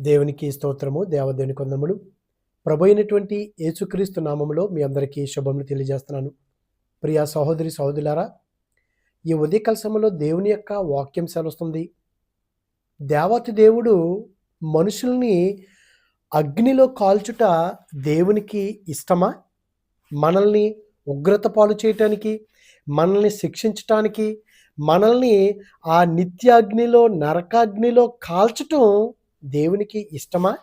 దేవునికి స్తోత్రము దేవదేవుని కొందములు. ప్రభు అయినటువంటి యేసుక్రీస్తు నామములో మీ అందరికీ శుభములు తెలియజేస్తున్నాను. ప్రియా సహోదరి సహోదరులారా ఈ ఉదయకాల సమయంలో దేవుని యొక్క వాక్యం సెలవుస్తుంది. దేవత దేవుడు మనుషుల్ని అగ్నిలో కాల్చుట దేవునికి ఇష్టమా? మనల్ని ఉగ్రత పాలు చేయటానికి మనల్ని శిక్షించటానికి మనల్ని ఆ నిత్యాగ్నిలో నరకాగ్నిలో కాల్చటం దేవునికి ఇష్టమా?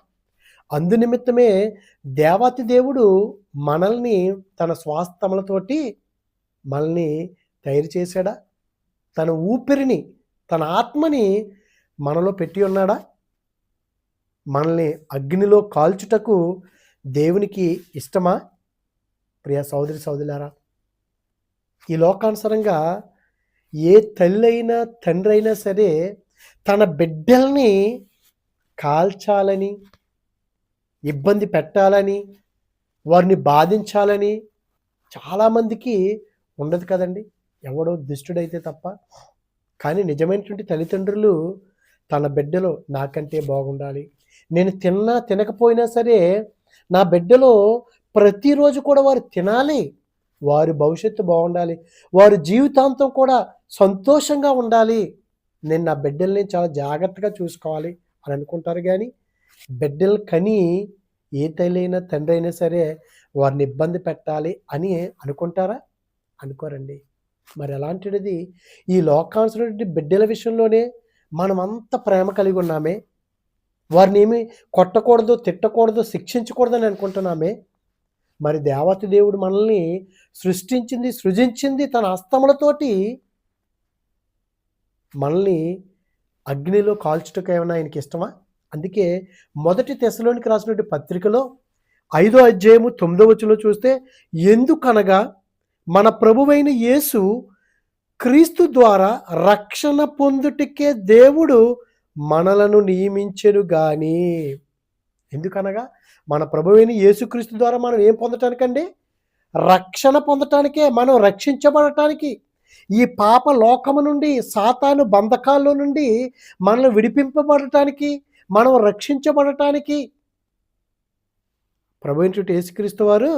అందునిమిత్తమే దేవాతి దేవుడు మనల్ని తన స్వాస్థములతోటి మనల్ని తయారు చేశాడా? తన ఊపిరిని తన ఆత్మని మనలో పెట్టి ఉన్నాడా? మనల్ని అగ్నిలో కాల్చుటకు దేవునికి ఇష్టమా? ప్రియ సోదరి సోదరులారా ఈ లోకానుసరంగా ఏ తల్లి అయినా తండ్రి అయినా సరే తన బిడ్డల్ని కాల్చాలని ఇబ్బంది పెట్టాలని వారిని బాధించాలని చాలామందికి ఉండదు కదండి. ఎవడో దుష్టుడైతే తప్ప. కానీ నిజమైనటువంటి తల్లిదండ్రులు తన బిడ్డలు నాకంటే బాగుండాలి. నేను తిన్నా తినకపోయినా సరే నా బిడ్డలో ప్రతిరోజు కూడా వారు తినాలి. వారి భవిష్యత్తు బాగుండాలి. వారి జీవితాంతం కూడా సంతోషంగా ఉండాలి. నేను నా బిడ్డల్ని చాలా జాగ్రత్తగా చూసుకోవాలి. అని అనుకుంటారు కానీ బిడ్డలు కని ఏ తల్లైనా తండ్రి అయినా సరే వారిని ఇబ్బంది పెట్టాలి అని అనుకుంటారా? అనుకోరండి. మరి అలాంటిది ఈ లోకాంశటువంటి బిడ్డల విషయంలోనే మనం అంత ప్రేమ కలిగి ఉన్నామే. వారిని ఏమి కొట్టకూడదు తిట్టకూడదు శిక్షించకూడదు అని అనుకుంటున్నామే. మరి దేవత దేవుడు మనల్ని సృష్టించింది సృజించింది తన హస్తములతోటి మనల్ని అగ్నిలో కాల్చుటకు ఏమైనా ఆయనకి ఇష్టమా? అందుకే మొదటి తెశలోనికి రాసినటువంటి పత్రికలో ఐదో అధ్యాయము తొమ్మిదో వచ్చులో చూస్తే ఎందుకనగా మన ప్రభువైన యేసు క్రీస్తు ద్వారా రక్షణ పొందుటకే దేవుడు మనలను నియమించెను గాని. ఎందుకనగా మన ప్రభువైన యేసుక్రీస్తు ద్వారా మనం ఏం పొందటానికండి? రక్షణ పొందటానికే మనం రక్షించబడటానికి. ఈ పాప లోకము నుండి సాతాను బంధకాల్లో నుండి మనల్ని విడిపింపబడటానికి మనం రక్షించబడటానికి ప్రభు యేసుక్రీస్తు వారు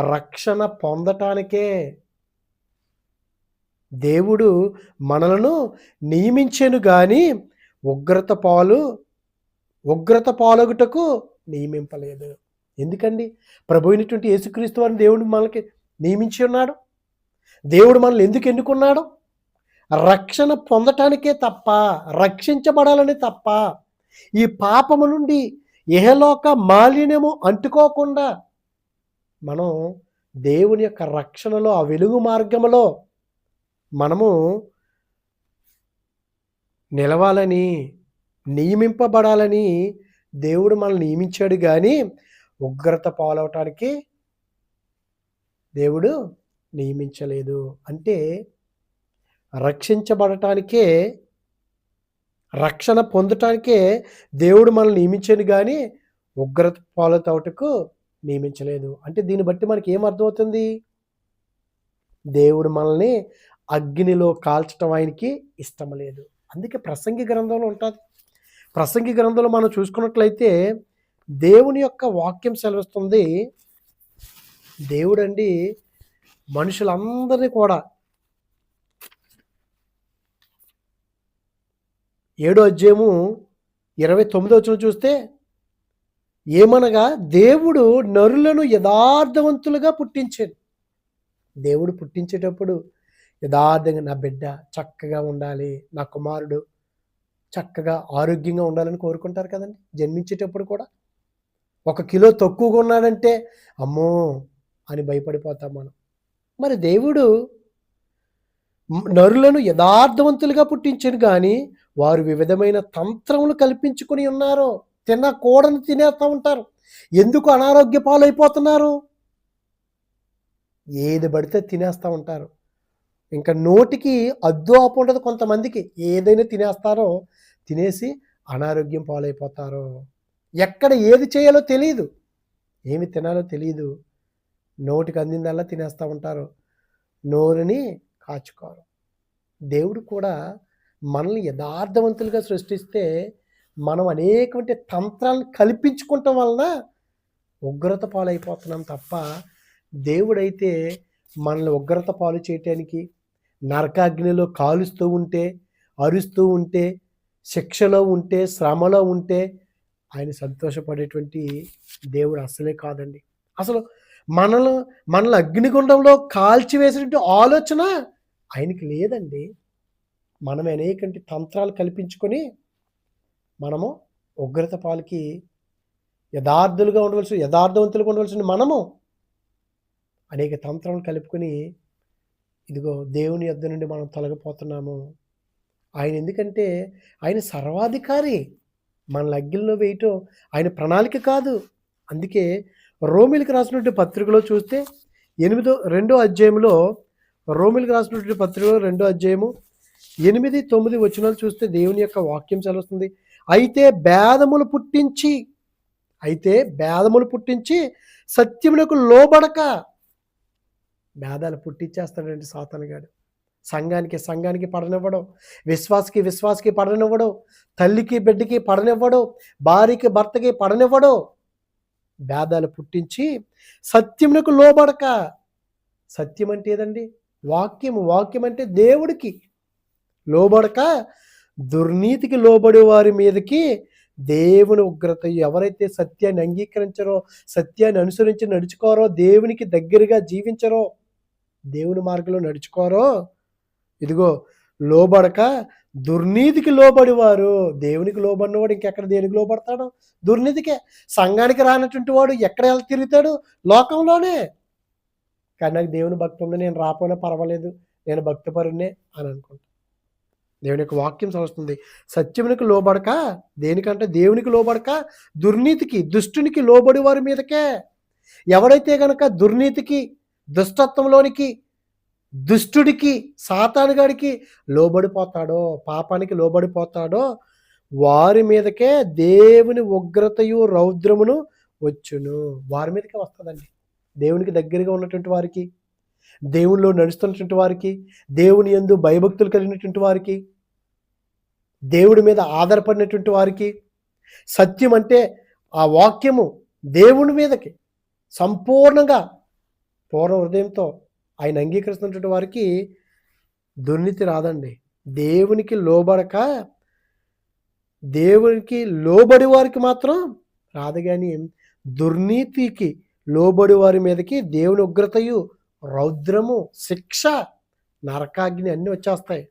రక్షణ పొందటానికే దేవుడు మనలను నియమించెను కానీ ఉగ్రత పాలు ఉగ్రత పాలగుటకు నియమింపలేదు. ఎందుకండి? ప్రభు అయినటువంటి యేసుక్రీస్తు వారిని దేవుడు మనకి నియమించి ఉన్నాడు. దేవుడు మనల్ని ఎందుకు ఎన్నుకున్నాడు? రక్షణ పొందటానికే తప్ప రక్షించబడాలని తప్ప ఈ పాపము నుండి ఇహలోక మాలిన్యము అంటుకోకుండా మనం దేవుని యొక్క రక్షణలో ఆ వెలుగు మార్గంలో మనము నిలవాలని నియమింపబడాలని దేవుడు మనల్ని నియమించాడు కానీ ఉగ్రత పాలవటానికి దేవుడు నియమించలేదు. అంటే రక్షించబడటానికే రక్షణ పొందటానికే దేవుడు మనల్ని నియమించాడు కానీ ఉగ్రత పాలతోటకు నియమించలేదు. అంటే దీన్ని బట్టి మనకి ఏం అర్థమవుతుంది? దేవుడు మనల్ని అగ్నిలో కాల్చడం ఆయనకి ఇష్టం లేదు. అందుకే ప్రసంగి గ్రంథంలో ఉంటుంది. ప్రసంగి గ్రంథంలో మనం చూసుకున్నట్లయితే దేవుని యొక్క వాక్యం సెలవిస్తుంది దేవుడండి మనుషులందరినీ కూడా ఏడో అధ్యాయము ఇరవై తొమ్మిదో వచ్చిన చూస్తే ఏమనగా దేవుడు నరులను యథార్థవంతులుగా పుట్టించాడు. దేవుడు పుట్టించేటప్పుడు యథార్థంగా నా బిడ్డ చక్కగా ఉండాలి నా కుమారుడు చక్కగా ఆరోగ్యంగా ఉండాలని కోరుకుంటారు కదండి. జన్మించేటప్పుడు కూడా ఒక కిలో తక్కువగా ఉన్నాడంటే అమ్మో అని భయపడిపోతాం మనం. మరి దేవుడు నరులను యథార్థవంతులుగా పుట్టించను కానీ వారు వివిధమైన తంత్రములు కల్పించుకుని ఉన్నారు. తినకూడని తినేస్తూ ఉంటారు. ఎందుకు అనారోగ్య పాలైపోతున్నారు? ఏది పడితే తినేస్తూ ఉంటారు. ఇంకా నోటికి అద్దు ఆపు ఉండదు కొంతమందికి. ఏదైనా తినేస్తారో తినేసి అనారోగ్యం పాలైపోతారు. ఎక్కడ ఏది చేయాలో తెలియదు ఏమి తినాలో తెలియదు నోటికి అందిందల్లా తినేస్తూ ఉంటారు. నోరుని కాచుకోరు. దేవుడు కూడా మనల్ని యథార్థవంతులుగా సృష్టిస్తే మనం అనేకమంటి తంత్రాలను కల్పించుకుంటాం వలన ఉగ్రత పాలైపోతున్నాం తప్ప దేవుడైతే మనల్ని ఉగ్రత పాలు చేయటానికి నరకాగ్నిలో కాలుస్తూ ఉంటే అరుస్తూ ఉంటే శిక్షలో ఉంటే శ్రమలో ఉంటే ఆయన సంతోషపడేటువంటి దేవుడు అసలే కాదండి. అసలు మనల్ని మనల్ని అగ్నిగుండంలో కాల్చివేసినట్టు ఆలోచన ఆయనకి లేదండి. మనం అనేక తంత్రాలు కల్పించుకొని మనము ఉగ్రత పాలకి యథార్థులుగా ఉండవలసి యథార్థవంతులుగా ఉండవలసిన మనము అనేక తంత్రాలను కలుపుకొని ఇదిగో దేవుని యొద్ద నుండి మనం తొలగిపోతున్నాము. ఆయన ఎందుకంటే ఆయన సర్వాధికారి. మన లగ్గిల్లో వేయటం ఆయన ప్రణాళిక కాదు. అందుకే రోమిల్కి రాసినటువంటి పత్రికలో చూస్తే ఎనిమిదో రెండో అధ్యాయంలో రోమిల్కి రాసినటువంటి పత్రికలో రెండో అధ్యాయము ఎనిమిది తొమ్మిది వచనాలు చూస్తే దేవుని యొక్క వాక్యం చదువుతుంది అయితే భేదములు పుట్టించి అయితే భేదములు పుట్టించి సత్యములకు లోబడక భేదాలు పుట్టించేస్తాడండి సాతనగాడు సంఘానికి సంఘానికి పడనివ్వడం. విశ్వాసకి విశ్వాసకి పడనివ్వడం. తల్లికి బిడ్డకి పడనివ్వడం. భార్యకి భర్తకి పడనివ్వడం. భేదాలు పుట్టించి సత్యమునకు లోబడక. సత్యం అంటే ఏదండి? వాక్యము. వాక్యం అంటే దేవుడికి లోబడక దుర్నీతికి లోబడి వారి మీదకి దేవుని ఉగ్రత. ఎవరైతే సత్యాన్ని అంగీకరించరో సత్యాన్ని అనుసరించి నడుచుకోరో దేవునికి దగ్గరగా జీవించరో దేవుని మార్గంలో నడుచుకోరో ఇదిగో లోబడక దుర్నీతికి లోబడి వారు దేవునికి లోబడినవాడు ఇంకెక్కడ దేనికి లోబడతాడు? దుర్నీతికే. సంఘానికి రానటువంటి వాడు ఎక్కడ ఎలా తిరుగుతాడు? లోకంలోనే. కానీ నాకు దేవుని భక్తి ఉంది నేను రాపోయినా పర్వాలేదు. నేను భక్తిపరుణ్ణే అని అనుకుంటా. దేవుని యొక్క వాక్యం సమస్తుంది సత్యమునికి లోబడక దేనికంటే దేవునికి లోబడక దుర్నీతికి దుష్టునికి లోబడి వారి మీదకే. ఎవడైతే గనక దుర్నీతికి దుష్టత్వంలోనికి దుష్టుడికి సాతానుగాడికి లోబడిపోతాడో పాపానికి లోబడిపోతాడో వారి మీదకే దేవుని ఉగ్రతయు రౌద్రమును వచ్చును. వారి మీదకే వస్తుందండి. దేవునికి దగ్గరగా ఉన్నటువంటి వారికి దేవునిలో నడుస్తున్నటువంటి వారికి దేవుని ఎందు భయభక్తులు కలిగినటువంటి వారికి దేవుడి మీద ఆధారపడినటువంటి వారికి సత్యం అంటే ఆ వాక్యము దేవుని మీదకి సంపూర్ణంగా పూర్ణ హృదయంతో ఆయన అంగీకరిస్తున్నటువంటి వారికి దుర్నీతి రాదండి. దేవునికి లోబడక దేవునికి లోబడి వారికి మాత్రం రాదు కానీ దుర్నీతికి లోబడి వారి మీదకి దేవుని ఉగ్రతయు రౌద్రము శిక్ష నరకాగ్ని అన్నీ వచ్చేస్తాయి.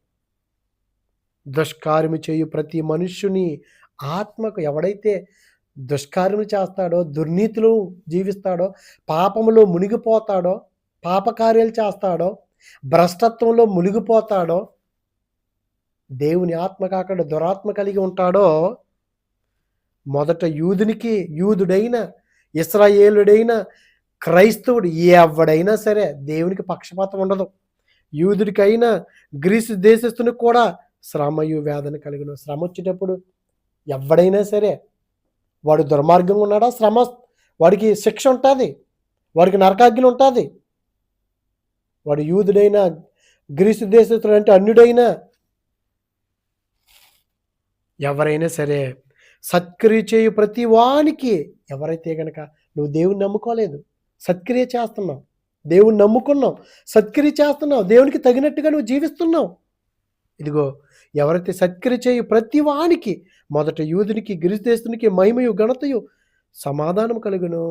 దుష్కార్యము చేయు ప్రతి మనుష్యుని ఆత్మకు ఎవడైతే దుష్కార్యము చేస్తాడో దుర్నీతిలో జీవిస్తాడో పాపములో మునిగిపోతాడో పాపకార్యాలు చేస్తాడో భ్రష్టత్వంలో మునిగిపోతాడో దేవుని ఆత్మ కాకుండా దురాత్మ కలిగి ఉంటాడో మొదట యూదునికి యూదుడైన ఇస్రాయేలుడైన క్రైస్తవుడు ఎవడైనా సరే దేవునికి పక్షపాతం ఉండదు. యూదుడికైనా గ్రీసు దేశస్తునికి కూడా శ్రమయు వేదన కలిగిన శ్రమ వచ్చేటప్పుడు ఎవడైనా సరే వాడు దుర్మార్గంగా ఉన్నాడా? శ్రమ వాడికి శిక్ష ఉంటుంది వాడికి నరకాగ్ని ఉంటుంది. వాడు యూదుడైనా గ్రీసు దేశస్తుడు అంటే అన్యుడైనా ఎవరైనా సరే సత్క్రియ చేయు ప్రతి వానికి ఎవరైతే గనక నువ్వు దేవుని నమ్ముకోలేదు సత్క్రియ చేస్తున్నావు దేవుని నమ్ముకున్నావు సత్క్రియ చేస్తున్నావు దేవునికి తగినట్టుగా నువ్వు జీవిస్తున్నావు. ఇదిగో ఎవరైతే సత్క్రియ చేయు ప్రతి వానికి మొదట యూదునికి గిరిదేశునికి మహిమయు ఘనతయు సమాధానం కలుగును.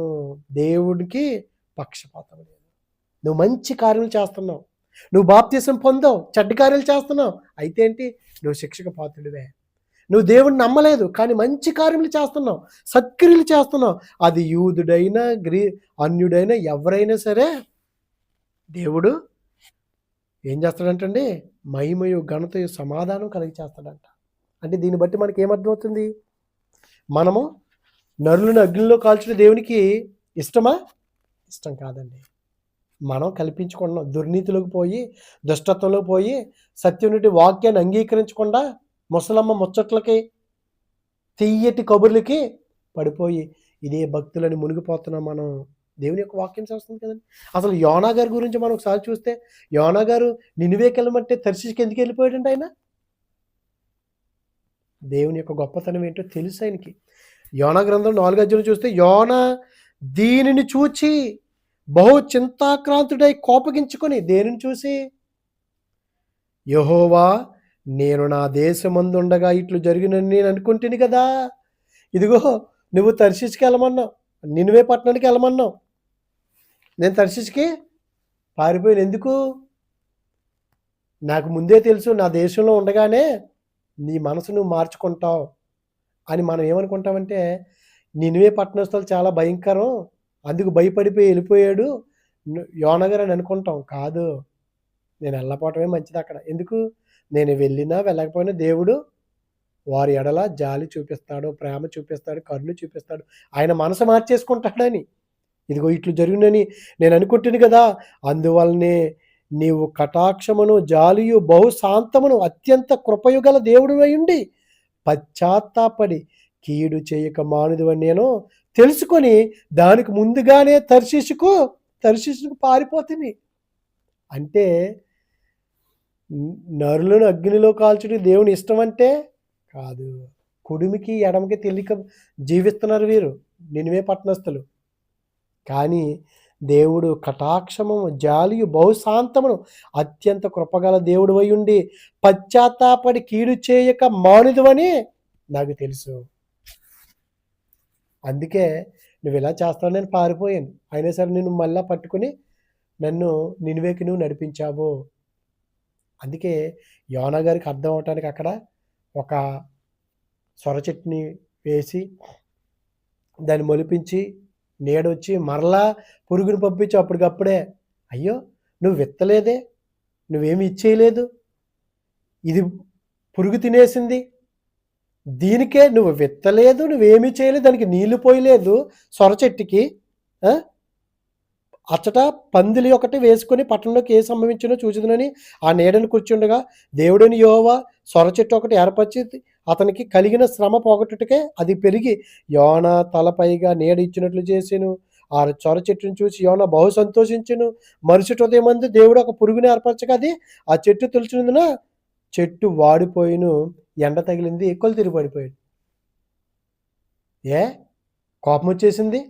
దేవుడికి పక్షపాతం నువ్వు మంచి కార్యాలు చేస్తున్నావు. నువ్వు బాప్తీసం పొందావు చెడ్డ కార్యాలు చేస్తున్నావు. అయితే ఏంటి? నువ్వు శిక్షక పాత్రుడివే. నువ్వు దేవుడిని నమ్మలేదు కానీ మంచి కార్యములు చేస్తున్నావు సత్క్రియలు చేస్తున్నావు. అది యూదుడైనా గ్రీ అన్యుడైనా ఎవరైనా సరే దేవుడు ఏం చేస్తాడంటండి? మహిమయు ఘనతయు సమాధానం కలిగి చేస్తాడంట అంటే దీన్ని బట్టి మనకి ఏమర్థమవుతుంది మనము నరులను అగ్నిలో కాల్చిన దేవునికి ఇష్టమా? ఇష్టం కాదండి. మనం కల్పించుకున్నాం దుర్నీతిలోకి పోయి దుష్టత్వంలో పోయి సత్యునిటి వాక్యాన్ని అంగీకరించకుండా ముసలమ్మ ముచ్చట్లకి తీయటి కబుర్లకి పడిపోయి ఇదే భక్తులని మునిగిపోతున్నాం మనం. దేవుని యొక్క వాక్యం చేస్తుంది కదండి. అసలు యోనా గారి గురించి మనం ఒకసారి చూస్తే యోనా గారు నినివేకి వెళ్ళమంటే ఎందుకు వెళ్ళిపోయాడు ఆయన? దేవుని యొక్క గొప్పతనం ఏంటో తెలుసు ఆయనకి. యోన గ్రంథం నాలుగు అధ్యయనం చూస్తే యోనా దీనిని చూచి బహు చింతాక్రాంతుడై కోపగించుకొని దేనిని చూసి? యహోవా నేను నా దేశమందుండగా ఇట్లు జరిగినని నేను అనుకుంటుని కదా? ఇదిగో నువ్వు తర్శిష్కి వెళ్ళమన్నావు. నినువే పట్టణానికి వెళ్ళమన్నావు. నేను తర్శిష్కి పారిపోయాను. ఎందుకు? నాకు ముందే తెలుసు నా దేశంలో ఉండగానే నీ మనసు నువ్వు మార్చుకుంటావు అని మనం ఏమనుకుంటామంటే నినువే పట్టణస్థలు చాలా భయంకరం. అందుకు భయపడిపోయి వెళ్ళిపోయాడు. యోనగర్ అని అనుకుంటాం. కాదు. నేను వెళ్ళపోవటమే మంచిది అక్కడ. ఎందుకు? నేను వెళ్ళినా వెళ్ళకపోయినా దేవుడు వారి ఎడల జాలి చూపిస్తాడు ప్రేమ చూపిస్తాడు కరుణ చూపిస్తాడు. ఆయన మనసు మార్చేసుకుంటాడని. ఇదిగో ఇట్లు జరిగినని నేను అనుకుంటుంది కదా. అందువల్లనే నీవు కటాక్షమును జాలియు బహుశాంతమును అత్యంత కృపయుగల దేవుడు అయ్యుండి పశ్చాత్తాపడి కీడు చేయక మానుదు అని నేను తెలుసుకొని దానికి ముందుగానే తర్శిషుకు తర్శిషుకు పారిపోతుంది అంటే నరులను అగ్నిలో కాల్చుడు దేవుని ఇష్టం అంటే కాదు. కుడిమికి ఎడమకి తెలియక జీవిస్తున్నారు వీరు నినివే పట్టణస్థులు. కానీ దేవుడు కటాక్షము జాలియు బహుశాంతమును అత్యంత కృపగల దేవుడు ఉండి పశ్చాత్తాపడి కీడు చేయక మానుదువని నాకు తెలుసు. అందుకే నువ్వు ఇలా చేస్తావు నేను పారిపోయాను. అయినా సరే నేను మళ్ళా పట్టుకుని నన్ను నినివేకి నువ్వు నడిపించావు. అందుకే యోనా గారికి అర్థం అవటానికి అక్కడ ఒక సొర చెట్టుని వేసి దాన్ని మొలిపించి నీడొచ్చి మరలా పురుగుని పంపించి అప్పటికప్పుడే అయ్యో నువ్వు విత్తలేదే నువ్వేమి ఇచ్చేయలేదు ఇది పురుగు తినేసింది దీనికే నువ్వు విత్తలేదు నువ్వేమీ చేయలేదు దానికి నీళ్ళు పోయలేదు సొర చెట్టుకి అచ్చట పందిలి ఒకటి వేసుకొని పట్టణంలోకి ఏ సంభవించినో చూచుదునని ఆ నీడను కూర్చుండగా దేవుడిని యోవా సొర చెట్టు ఒకటి ఏర్పరిచి అతనికి కలిగిన శ్రమ పోగొట్టుటకే అది పెరిగి యోన తలపైగా నీడ ఇచ్చినట్లు చేసాను. ఆ చొర చెట్టును చూసి యోన బహు సంతోషించును. మరుసటి ఉదయం దేవుడు ఒక పురుగుని ఏర్పరచగా అది ఆ చెట్టు తులిచినందున చెట్టు వాడిపోయిను. ఎండ తగిలింది కొలు తిరిగి పడిపోయాడు. ఏ? కోపం వచ్చేసింది?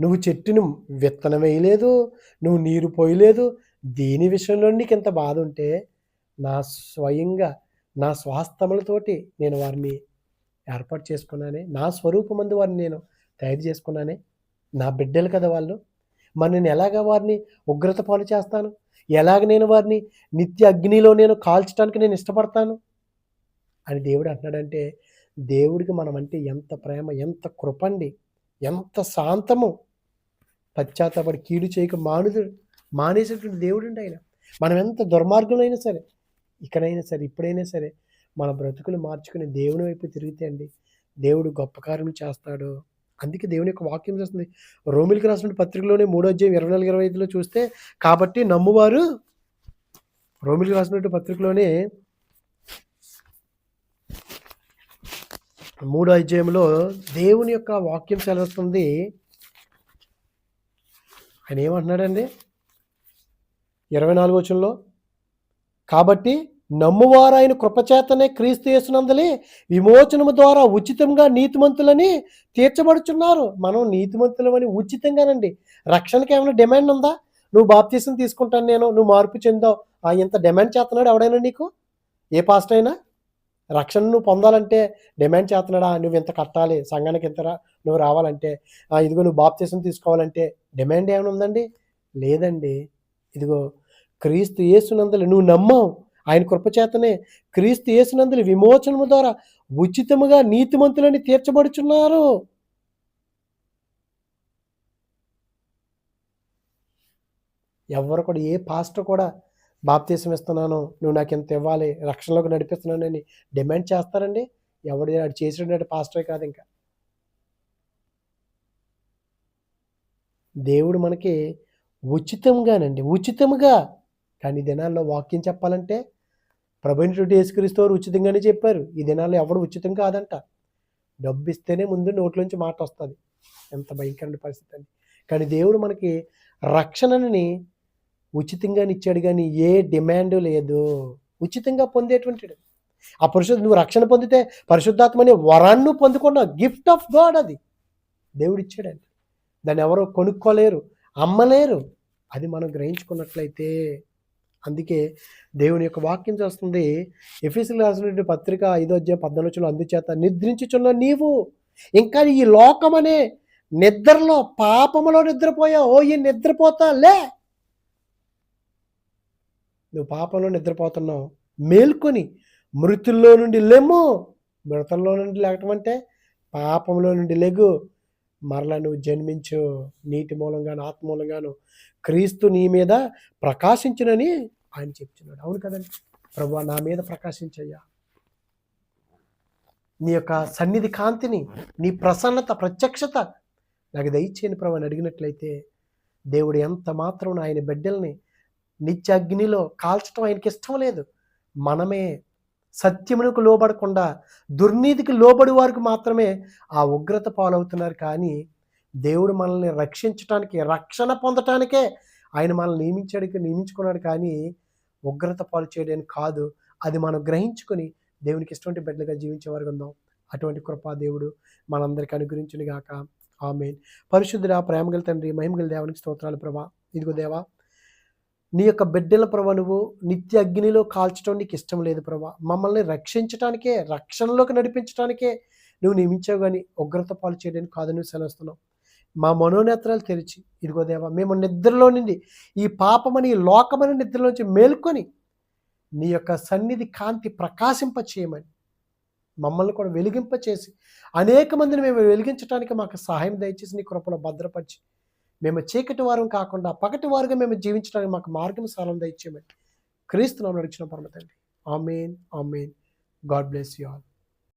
నువ్వు చెట్టును విత్తనం వేయలేదు నువ్వు నీరు పోయలేదు. దీని విషయంలో నీకు ఇంత బాధ ఉంటే నా స్వయంగా నా స్వాస్థములతోటి నేను వారిని ఏర్పాటు చేసుకున్నానే నా స్వరూపమందు వారిని నేను తయారు చేసుకున్నానే. నా బిడ్డలు కదా వాళ్ళు. మరి నేను ఎలాగ వారిని ఉగ్రత పాలు చేస్తాను? ఎలాగ నేను వారిని నిత్య అగ్నిలో నేను కాల్చడానికి నేను ఇష్టపడతాను? అని దేవుడు అంటున్నాడంటే దేవుడికి మనం అంటే ఎంత ప్రేమ ఎంత కృపండి ఎంత శాంతము. పశ్చాత్తాపడి కీడు చేయక మానుడు మానేసేటువంటి దేవుడు అండి ఆయన. మనం ఎంత దుర్మార్గులైనా సరే ఇక్కడైనా సరే ఇప్పుడైనా సరే మన బ్రతుకులు మార్చుకుని దేవుని వైపు తిరిగితే అండి దేవుడు గొప్ప కార్యములు చేస్తాడు. అందుకే దేవుని యొక్క వాక్యం చేస్తుంది. రోమిలికి రాసిన పత్రికలోనే మూడో అధ్యాయం ఇరవై నాలుగు ఇరవై ఐదులో చూస్తే కాబట్టి నమ్మువారు రోమిలికి రాసినటువంటి పత్రికలోనే మూడో అధ్యాయంలో దేవుని యొక్క వాక్యం సెలవుతుంది ఆయన ఏమంటున్నాడండి? ఇరవై నాలుగు వచనంలో కాబట్టి నమ్మువారు ఆయన కృపచేతనే క్రీస్తు చేస్తున్నందులే విమోచనము ద్వారా ఉచితంగా నీతిమంతులని తీర్చబడుచున్నారు. మనం నీతిమంతులమని ఉచితంగానండి. రక్షణకి ఏమైనా డిమాండ్ ఉందా? నువ్వు బాప్తీసం తీసుకుంటాను నేను నువ్వు మార్పు చెందావు. ఆ ఇంత డిమాండ్ చేస్తున్నాడు ఎవడైనా నీకు? ఏ పాస్ట్ అయినా? రక్షణను పొందాలంటే డిమాండ్ చేస్తున్నాడా? నువ్వు ఇంత కట్టాలి సంఘానికి ఇంతరా నువ్వు రావాలంటే ఇదిగో నువ్వు బాప్తీసం తీసుకోవాలంటే డిమాండ్ ఏమైనా ఉందండి? లేదండి. ఇదిగో క్రీస్తు యేసునందలి నువ్వు నమ్మవు. ఆయన కృపచేతనే క్రీస్తు యేసునందలి విమోచనము ద్వారా ఉచితముగా నీతిమంతులని తీర్చబడుచున్నారు. ఎవరు కూడా ఏ పాస్టర్ కూడా బాప్తీసం ఇస్తున్నాను నువ్వు నాకు ఇంత ఇవ్వాలి? రక్షణలోకి నడిపిస్తున్నానని డిమాండ్ చేస్తారండి. ఎవడు అది చేసినట్టు పాస్టరే కాదు ఇంకా. దేవుడు మనకి ఉచితంగానండి ఉచితంగా. కానీ ఈ దినాల్లో వాక్యం చెప్పాలంటే ప్రభుత్వ యేసుక్రీస్తు ఉచితంగానే చెప్పారు. ఈ దినాల్లో ఎవడు ఉచితం కాదంట. డబ్బు ఇస్తేనే ముందు నోట్లోంచి మాట వస్తుంది. ఎంత భయంకరమైన పరిస్థితి అండి. కానీ దేవుడు మనకి రక్షణని ఉచితంగా ఇచ్చాడు కానీ ఏ డిమాండ్ లేదు. ఉచితంగా పొందేటువంటిడు ఆ పరిశుద్ధ నువ్వు రక్షణ పొందితే పరిశుద్ధాత్మ అనే వరాన్ని పొందుకున్నావు. గిఫ్ట్ ఆఫ్ గాడ్ అది. దేవుడు ఇచ్చాడండి దాన్ని ఎవరో కొనుక్కోలేరు అమ్మలేరు. అది మనం గ్రహించుకున్నట్లయితే అందుకే దేవుని యొక్క వాక్యం చేస్తుంది. ఎఫీసీలు రాసినటువంటి పత్రిక ఐదో అధ్యాయ పద్నాలుగులో అందుచేత నిద్రించుచున్న నీవు ఇంకా ఈ లోకమనే నిద్రలో పాపములో నిద్రపోయావు. ఓ ఈ నిద్రపోతా లే. నువ్వు పాపంలో నిద్రపోతున్నావు. మేల్కొని మృతుల్లో నుండి లెమ్ము. మృతంలో నుండి లేకటం అంటే పాపంలో నుండి లెగు. మరలా నువ్వు జన్మించు. నీటి మూలంగాను ఆత్మ మూలంగాను క్రీస్తు నీ మీద ప్రకాశించునని ఆయన చెప్తున్నాడు. అవును కదండి? ప్రభు నా మీద ప్రకాశించయ్యా. నీ యొక్క సన్నిధి కాంతిని నీ ప్రసన్నత ప్రత్యక్షత నాకు దయచేయని ప్రభు అని అడిగినట్లయితే దేవుడు ఎంత మాత్రం ఆయన బిడ్డల్ని నిత్య అగ్నిలో కాల్చడం ఆయనకి ఇష్టం లేదు. మనమే సత్యమునకు లోబడకుండా దుర్నీతికి లోబడి వారికి మాత్రమే ఆ ఉగ్రత పాలవుతున్నారు కానీ దేవుడు మనల్ని రక్షించటానికి రక్షణ పొందటానికే ఆయన మనల్ని నియమించాడు నియమించుకున్నాడు కానీ ఉగ్రత పాలు చేయడానికి కాదు. అది మనం గ్రహించుకొని దేవునికి ఇష్టమైన బిడ్డలుగా జీవించే వారికి ఉందాం. అటువంటి కృపా దేవుడు మనందరికీ అనుగ్రహించునిగాక. ఆమె పరిశుద్ధుడా ప్రేమగల తండ్రి మహిమగల దేవునికి స్తోత్రాలు ప్రభా. ఇదిగో దేవా నీ యొక్క బిడ్డల ప్రభా నువ్వు నిత్య అగ్నిలో కాల్చడం నీకు ఇష్టం లేదు ప్రభా. మమ్మల్ని రక్షించడానికే రక్షణలోకి నడిపించడానికే నువ్వు నియమించావు కానీ ఉగ్రత పాలు చేయడానికి కాదు నువ్వు సెలవుస్తున్నావు. మా మనోనేత్రాలు తెరిచి ఇదిగో దేవా మేము నిద్రలో నుండి ఈ పాపమని ఈ లోకమని నిద్రలోంచి మేల్కొని నీ యొక్క సన్నిధి కాంతి ప్రకాశింప చేయమని మమ్మల్ని కూడా వెలిగింప చేసి అనేక మందిని మేము వెలిగించడానికి మాకు సహాయం దయచేసి నీ కృపలో భద్రపరిచి మేము చీకటి వారం కాకుండా పగటి వారుగా మేము జీవించడానికి మాకు మార్గం సరళం దయచేయమని క్రీస్తు నామం నడిచిన పరమ తండ్రి. Amen amen. God bless you all.